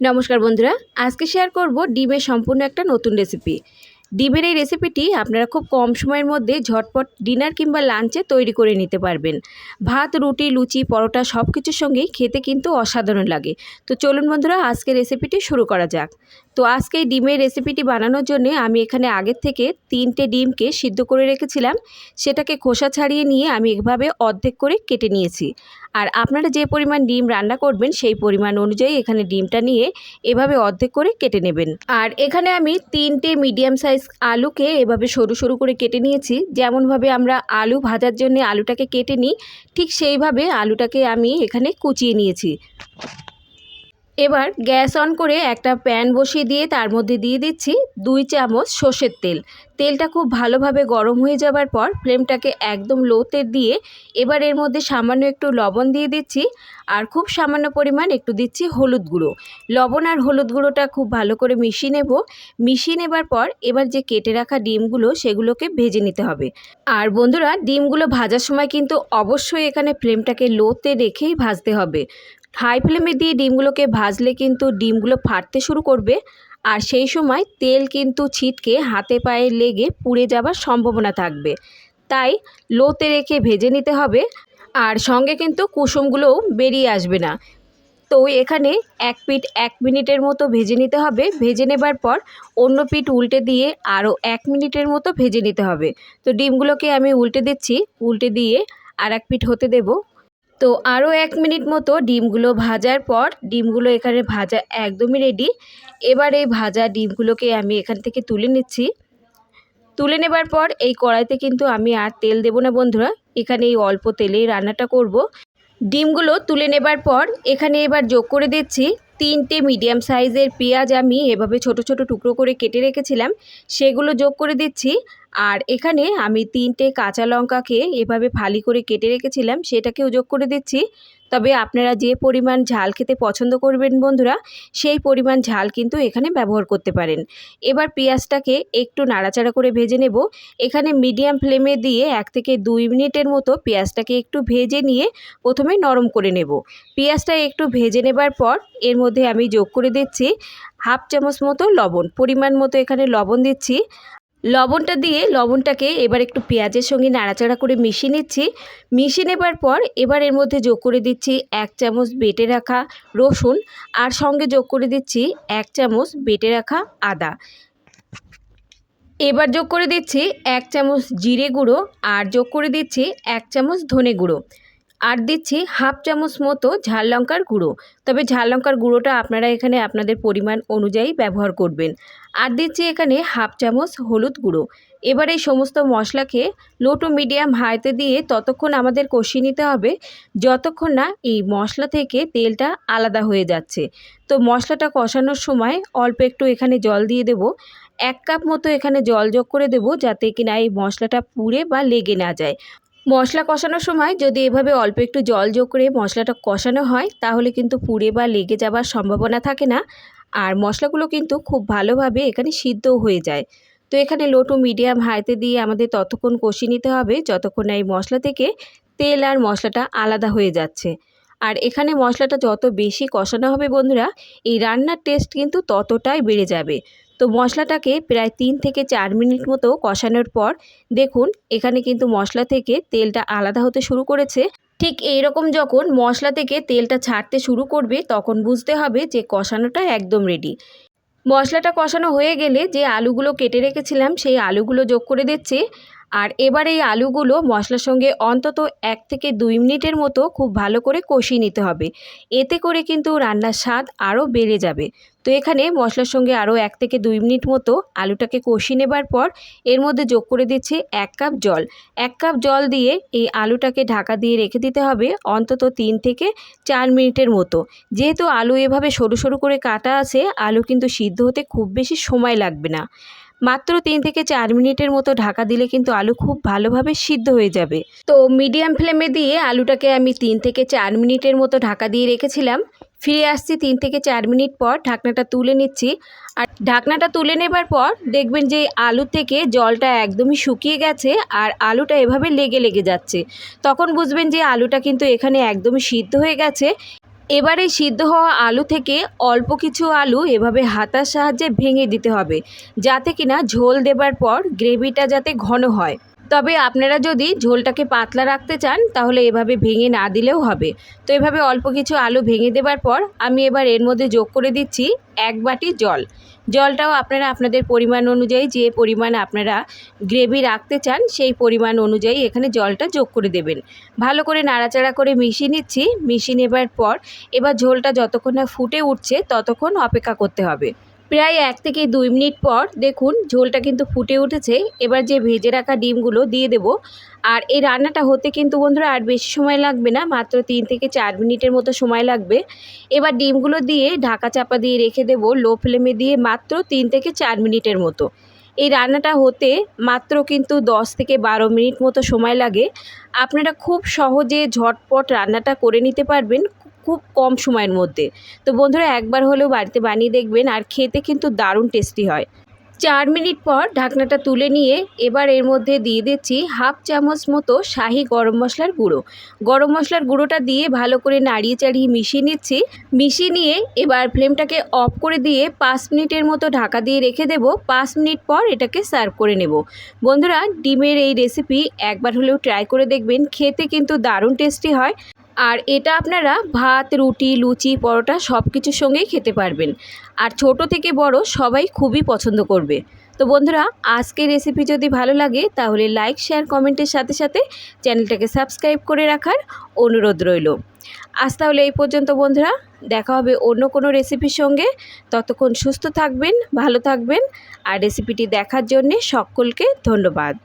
নমস্কার বন্ধুরা, আজকে শেয়ার করব ডিমের সম্পূর্ণ একটা নতুন রেসিপি ডিমের এই রেসিপিটি আপনারা খুব কম সময়ের মধ্যে ঝটপট ডিনার কিংবা লাঞ্চে তৈরি করে নিতে পারবেন। ভাত, রুটি, লুচি, পরোটা সব কিছুর সঙ্গেই খেতে কিন্তু অসাধারণ লাগে। তো চলুন বন্ধুরা আজকে রেসিপিটি শুরু করা যাক। তো আজকে এই ডিমের রেসিপিটি বানানোর জন্য আমি এখানে আগের থেকে তিনটে ডিমকে সিদ্ধ করে রেখেছিলাম। সেটাকে খোসা ছাড়িয়ে নিয়ে আমি এভাবে অর্ধেক করে কেটে নিয়েছি। আর আপনারা যে পরিমাণ ডিম রান্না করবেন, সেই পরিমাণ অনুযায়ী এখানে ডিমটা নিয়ে এভাবে অর্ধেক করে কেটে নেবেন। আর এখানে আমি তিনটে মিডিয়াম সাইজ আলুকে এভাবে সরু সরু করে কেটে নিয়েছি। যেমনভাবে আমরা আলু ভাজার জন্য আলুটাকে কেটে নিই, ঠিক সেইভাবে আলুটাকে আমি এখানে কুচিয়ে নিয়েছি। এবার গ্যাস অন করে একটা প্যান বসিয়ে দিয়ে তার মধ্যে দিয়ে দিচ্ছি দুই চামচ সর্ষের তেল। তেলটা খুব ভালোভাবে গরম হয়ে যাবার পর ফ্লেমটাকে একদম লোতে দিয়ে এবার এর মধ্যে সামান্য একটু লবণ দিয়ে দিচ্ছি আর খুব সামান্য পরিমাণ একটু দিচ্ছি হলুদ গুঁড়ো। লবণ আর হলুদ গুঁড়োটা খুব ভালো করে মিশিয়ে নেব। মিশিয়ে নেবার পর এবার যে কেটে রাখা ডিমগুলো সেগুলোকে ভেজে নিতে হবে। আর বন্ধুরা, ডিমগুলো ভাজার সময় কিন্তু অবশ্যই এখানে ফ্লেমটাকে লোতে রেখেই ভাজতে হবে। হাই ফ্লেমে দিয়ে ডিমগুলোকে ভাজলে কিন্তু ডিমগুলো ফাটতে শুরু করবে। আর সেই সময় তেল কিন্তু ছিটকে হাতে পায়ে লেগে পুড়ে যাবার সম্ভাবনা থাকবে। তাই লোতে রেখে ভেজে নিতে হবে। আর সঙ্গে কিন্তু কুসুমগুলোও বেরিয়ে আসবে না। তো এখানে এক পিঠ এক মিনিটের মতো ভেজে নিতে হবে। ভেজে নেবার পর অন্য পিঠ উল্টে দিয়ে আরও এক মিনিটের মতো ভেজে নিতে হবে। তো ডিমগুলোকে আমি উল্টে দিচ্ছি। উল্টে দিয়ে আর এক পিঠ হতে দেবো। তো আরও এক মিনিট মতো ডিমগুলো ভাজার পর ডিমগুলো এখানে ভাজা একদমই রেডি এবার এই ভাজা ডিমগুলোকে আমি এখান থেকে তুলে নিচ্ছি। তুলে নেবার পর এই কড়াইতে কিন্তু আমি আর তেল দেবো না বন্ধুরা, এখানে এই অল্প তেলেই রান্নাটা করব। ডিমগুলো তুলে নেবার পর এখানে এবার যোগ করে দিচ্ছি তিনটে মিডিয়াম সাইজের পেঁয়াজ আমি এভাবে ছোট ছোট টুকরো করে কেটে রেখেছিলাম, সেগুলো যোগ করে দিচ্ছি। আর এখানে আমি তিনটে কাঁচা লঙ্কাকে এভাবে ফালি করে কেটে রেখেছিলাম, সেটাকেও যোগ করে দিচ্ছি। তবে আপনারা যে পরিমাণ ঝাল খেতে পছন্দ করবেন বন্ধুরা, সেই পরিমাণ ঝাল কিন্তু এখানে ব্যবহার করতে পারেন। এবার পেঁয়াজটাকে একটু নাড়াচাড়া করে ভেজে নেব। এখানে মিডিয়াম ফ্লেমে দিয়ে এক থেকে দুই মিনিটের মতো পেঁয়াজটাকে একটু ভেজে নিয়ে প্রথমে নরম করে নেব। পেঁয়াজটা একটু ভেজে নেবার পর এর মধ্যে আমি যোগ করে দিচ্ছি হাফ চামচ মতো লবণ, পরিমাণ মতো এখানে লবণ দিচ্ছি। লবণটা দিয়ে লবণটাকে এবার একটু পেঁয়াজের সঙ্গে নাড়াচাড়া করে মিশিয়ে নিচ্ছি। মিশিয়ে নেবার পর এবার এর মধ্যে যোগ করে দিচ্ছি এক চামচ বেটে রাখা রসুন আর সঙ্গে যোগ করে দিচ্ছি এক চামচ বেটে রাখা আদা। এবার যোগ করে দিচ্ছি এক চামচ জিরে গুঁড়ো আর যোগ করে দিচ্ছি এক চামচ ধনে গুঁড়ো। আর দিচ্ছি হাফ চামচ মতো ঝাল লঙ্কার গুঁড়ো। তবে ঝাল লঙ্কার গুঁড়োটা আপনারা এখানে আপনাদের পরিমাণ অনুযায়ী ব্যবহার করবেন। আর দিচ্ছি এখানে হাফ চামচ হলুদ গুঁড়ো। এবার এই সমস্ত মশলাকে লো টু মিডিয়াম হাইতে দিয়ে ততক্ষণ আমাদের কষিয়ে নিতে হবে, যতক্ষণ না এই মশলা থেকে তেলটা আলাদা হয়ে যাচ্ছে। তো মশলাটা কষানোর সময় অল্প একটু এখানে জল দিয়ে দেব। এক কাপ মতো এখানে জল যোগ করে দেব যাতে কিনা এই মশলাটা পুড়ে বা লেগে না যায়। মশলা কষানোর সময় যদি এভাবে অল্প একটু জল যোগ করে মশলাটা কষানো হয়, তাহলে কিন্তু পুড়ে বা লেগে যাবার সম্ভাবনা থাকে না। আর মশলাগুলো কিন্তু খুব ভালোভাবে এখানে সিদ্ধও হয়ে যায়। তো এখানে লো টু মিডিয়াম হাইতে দিয়ে আমাদের ততক্ষণ কষিয়ে নিতে হবে, যতক্ষণ এই মশলা থেকে তেল আর মশলাটা আলাদা হয়ে যাচ্ছে। আর এখানে মশলাটা যত বেশি কষানো হবে বন্ধুরা, এই রান্নার টেস্ট কিন্তু ততটাই বেড়ে যাবে। তো মশলাটাকে প্রায় তিন থেকে চার মিনিট মতো কষানোর পর দেখুন, এখানে কিন্তু মশলা থেকে তেলটা আলাদা হতে শুরু করেছে। ঠিক এই রকম যখন মশলা থেকে তেলটা ছাড়তে শুরু করবে, তখন বুঝতে হবে যে কষানোটা একদম রেডি মশলাটা কষানো হয়ে গেলে যে আলুগুলো কেটে রেখেছিলাম, সেই আলুগুলো যোগ করে দিচ্ছি। আর এবার এই আলুগুলো মশলার সঙ্গে অন্তত এক থেকে দুই মিনিটের মতো খুব ভালো করে কষিয়ে নিতে হবে। এতে করে কিন্তু রান্নার স্বাদ আরও বেড়ে যাবে। তো এখানে মশলার সঙ্গে আরও এক থেকে দুই মিনিট মতো আলুটাকে কষিয়ে নেবার পর এর মধ্যে যোগ করে দিচ্ছি এক কাপ জল। এক কাপ জল দিয়ে এই আলুটাকে ঢাকা দিয়ে রেখে দিতে হবে অন্তত তিন থেকে চার মিনিটের মতো। যেহেতু আলু এভাবে সরু সরু করে কাটা আছে, আলু কিন্তু সিদ্ধ হতে খুব বেশি সময় লাগবে না। মাত্র তিন থেকে চার মিনিটের মতো ঢাকা দিলে কিন্তু আলু খুব ভালোভাবে সিদ্ধ হয়ে যাবে। তো মিডিয়াম ফ্লেমে দিয়ে আলুটাকে আমি তিন থেকে চার মিনিটের মতো ঢাকা দিয়ে রেখেছিলাম। ফিরে আসছি তিন থেকে চার মিনিট পর ঢাকনাটা তুলে নিচ্ছি। আর ঢাকনাটা তুলে নেবার পর দেখবেন যে আলু থেকে জলটা একদমই শুকিয়ে গেছে আর আলুটা এভাবে লেগে লেগে যাচ্ছে। তখন বুঝবেন যে আলুটা কিন্তু এখানে একদমই সিদ্ধ হয়ে গেছে। এবার সিদ্ধ হওয়া আলু থেকে অল্প কিছু আলু এভাবে হাতার সাহায্যে ভেঙে দিতে হবে, যাতে কিনা ঝোল দেবার পর গ্রেভিটা যাতে ঘন হয়। তবে আপনারা যদি ঝোলটাকে পাতলা রাখতে চান, তাহলে এভাবে ভেঙে না দিলেও হবে। তো এভাবে অল্প কিছু আলু ভেঙে দেবার পর, আমি এবার এর মধ্যে যোগ করে দিচ্ছি এক বাটি জল। জলটাও আপনারা আপনাদের পরিমাণ অনুযায়ী, যে পরিমাণ আপনারা গ্রেভি রাখতে চান, সেই পরিমাণ অনুযায়ী এখানে জলটা যোগ করে দেবেন। ভালো করে নাড়াচাড়া করে মিশিয়ে নিচ্ছি। মিশিয়ে নেবার পর, এবার ঝোলটা যতক্ষণ না ফুটে উঠছে, ততক্ষণ অপেক্ষা করতে হবে। প্রায় এক থেকে দুই মিনিট পর দেখুন ঝোলটা কিন্তু ফুটে উঠেছে। এবার যে ভেজে রাখা ডিমগুলো দিয়ে দেব। আর এই রান্নাটা হতে কিন্তু বন্ধুরা আর বেশি সময় লাগবে না, মাত্র তিন থেকে চার মিনিটের মতো সময় লাগবে। এবার ডিমগুলো দিয়ে ঢাকা চাপা দিয়ে রেখে দেব লো ফ্লেমে দিয়ে মাত্র তিন থেকে চার মিনিটের মতো। এই রান্নাটা হতে মাত্র কিন্তু দশ থেকে বারো মিনিট মতো সময় লাগে। আপনারা খুব সহজে ঝটপট রান্নাটা করে নিতে পারবেন। খুব কম সময়ের মধ্যে। তো বন্ধুরা, একবার হলেও বাড়িতে বানিয়ে দেখবেন আর খেতে কিন্তু দারুণ টেস্টি হয়। চার মিনিট পর ঢাকনাটা তুলে নিয়ে এবার এর মধ্যে দিয়ে দিচ্ছি হাফ চামচ মতো শাহি গরম মশলার গুঁড়ো। গরম মশলার গুঁড়োটা দিয়ে ভালো করে নাড়িয়ে চাড়িয়ে মিশিয়ে নিচ্ছি। মিশিয়ে নিয়ে এবার ফ্লেমটাকে অফ করে দিয়ে পাঁচ মিনিটের মতো ঢাকা দিয়ে রেখে দেব। পাঁচ মিনিট পর এটাকে সার্ভ করে নেব। বন্ধুরা, ডিমের এই রেসিপি একবার হলেও ট্রাই করে দেখবেন। খেতে কিন্তু দারুণ টেস্টি হয়। আর এটা আপনারা ভাত, রুটি, লুচি, পরোটা সব কিছুর সঙ্গেই খেতে পারবেন। আর ছোট থেকে বড় সবাই খুবই পছন্দ করবে। তো বন্ধুরা, আজকের রেসিপি যদি ভালো লাগে, তাহলে লাইক শেয়ার কমেন্টের সাথে সাথে চ্যানেলটাকে সাবস্ক্রাইব করে রাখার অনুরোধ রইল। আজ তাহলে এই পর্যন্ত বন্ধুরা, দেখা হবে অন্য কোনো রেসিপির সঙ্গে। ততক্ষণ সুস্থ থাকবেন, ভালো থাকবেন। আর রেসিপিটি দেখার জন্যে সকলকে ধন্যবাদ।